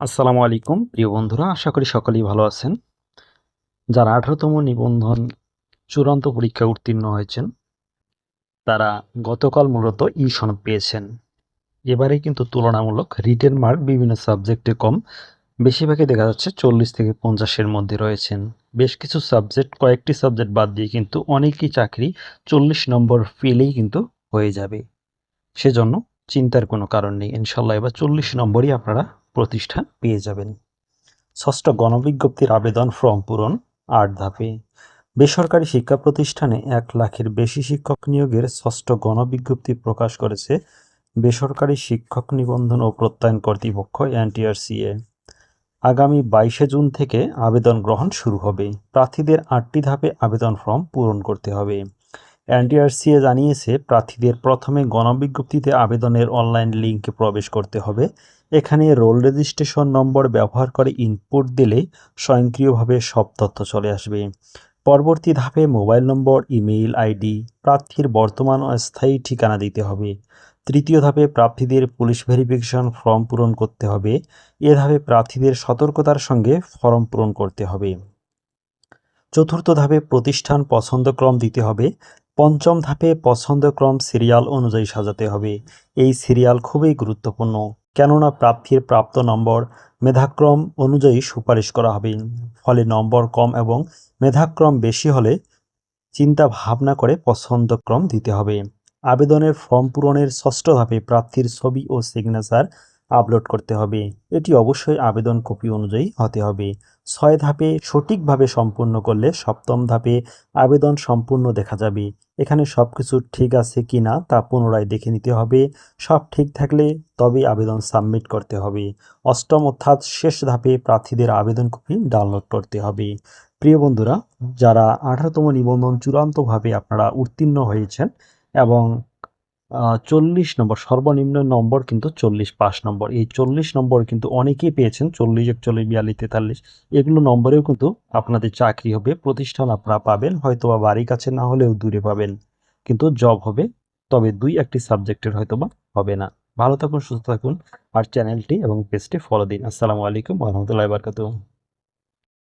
আসসালামু আলাইকুম। প্রিয় বন্ধুরা, আশা করি সকলেই ভালো আছেন। যারা আঠারোতম নিবন্ধন চূড়ান্ত পরীক্ষা উত্তীর্ণ হয়েছেন, তারা গতকাল মূলত ই সনদ পেয়েছেন। এবারে কিন্তু তুলনামূলক রিটেন মার্ক বিভিন্ন সাবজেক্টে কম। বেশিরভাগই দেখা যাচ্ছে চল্লিশ থেকে পঞ্চাশের মধ্যে রয়েছেন। বেশ কিছু সাবজেক্ট কয়েকটি সাবজেক্ট বাদ দিয়ে কিন্তু অনেকই চাকরি চল্লিশ নম্বর পেলেই কিন্তু হয়ে যাবে। সেজন্য চিন্তার কোনো কারণ নেই। ইনশাল্লাহ এবার চল্লিশ নম্বরই আপনারা প্রতিষ্ঠান পেয়ে যাবেন। ষষ্ঠ গণবিজ্ঞপ্তির আবেদন ফর্ম পূরণ, আট ধাপে। বেসরকারি শিক্ষা প্রতিষ্ঠানে এক লাখের বেশি শিক্ষক নিয়োগের ষষ্ঠ গণবিজ্ঞপ্তি প্রকাশ করেছে বেসরকারি শিক্ষক নিবন্ধন ও প্রত্যয়ন কর্তৃপক্ষ, এনটিআরসিএ। আগামী বাইশে জুন থেকে আবেদন গ্রহণ শুরু হবে। প্রার্থীদের আটটি ধাপে আবেদন ফর্ম পূরণ করতে হবে। এনটিআরসিএ জানিয়েছে, প্রার্থীদের প্রথমে গণবিজ্ঞপ্তিতে আবেদনের অনলাইন লিঙ্কে প্রবেশ করতে হবে। এখানে রোল রেজিস্ট্রেশন নম্বর ব্যবহার করে ইনপুট দিলে স্বয়ংক্রিয়ভাবে সব তথ্য চলে আসবে। পরবর্তী ধাপে মোবাইল নম্বর, ইমেইল আইডি, প্রার্থীর বর্তমান ও স্থায়ী ঠিকানা দিতে হবে। তৃতীয় ধাপে প্রার্থীদের পুলিশ ভেরিফিকেশন ফর্ম পূরণ করতে হবে। এ ধাপে প্রার্থীদের সতর্কতার সঙ্গে ফর্ম পূরণ করতে হবে। চতুর্থ ধাপে প্রতিষ্ঠান পছন্দক্রম দিতে হবে। পঞ্চম ধাপে পছন্দক্রম সিরিয়াল অনুযায়ী সাজাতে হবে। এই সিরিয়াল খুবই গুরুত্বপূর্ণ, কেননা প্রার্থীর প্রাপ্ত নম্বর মেধাক্রম অনুযায়ী সুপারিশ করা হবে। ফলে নম্বর কম এবং মেধাক্রম বেশি হলে চিন্তা ভাবনা করে পছন্দক্রম দিতে হবে। আবেদনের ফর্ম পূরণের ষষ্ঠ ধাপে প্রার্থীর ছবি ও সিগনেচার আপলোড করতে হবে। এটি অবশ্যই আবেদন কপি অনুযায়ী হতে হবে। ছয় ধাপে সঠিকভাবে সম্পূর্ণ করলে সপ্তম ধাপে আবেদন সম্পূর্ণ দেখা যাবে। এখানে সব কিছু ঠিক আছে কি না তা পুনরায় দেখে নিতে হবে। সব ঠিক থাকলে তবে আবেদন সাবমিট করতে হবে। অষ্টম অর্থাৎ শেষ ধাপে প্রার্থীদের আবেদন কপি ডাউনলোড করতে হবে। প্রিয় বন্ধুরা, যারা আঠারোতম নিবন্ধন চূড়ান্তভাবে আপনারা উত্তীর্ণ হয়েছেন এবং চল্লিশ নম্বর, সর্বনিম্ন নম্বর কিন্তু চল্লিশ, পাঁচ নম্বর। এই চল্লিশ নম্বর কিন্তু অনেকেই পেয়েছেন, চল্লিশ, একচল্লিশ, বিয়াল্লিশ, তেতাল্লিশ। এগুলো নম্বরেও কিন্তু আপনাদের চাকরি হবে, প্রতিষ্ঠান আপনারা পাবেন হয়তো বা বাড়ির কাছে না হলেও দূরে পাবেন, কিন্তু জব হবে, তবে দুই একটি সাবজেক্টের হয়তো বা হবে না। ভালো থাকুন, সুস্থ থাকুন, আর চ্যানেলটি এবং পেজটি ফলো দিন। আসসালামু আলাইকুম রহমতুল্লাহ বারকাতুহ।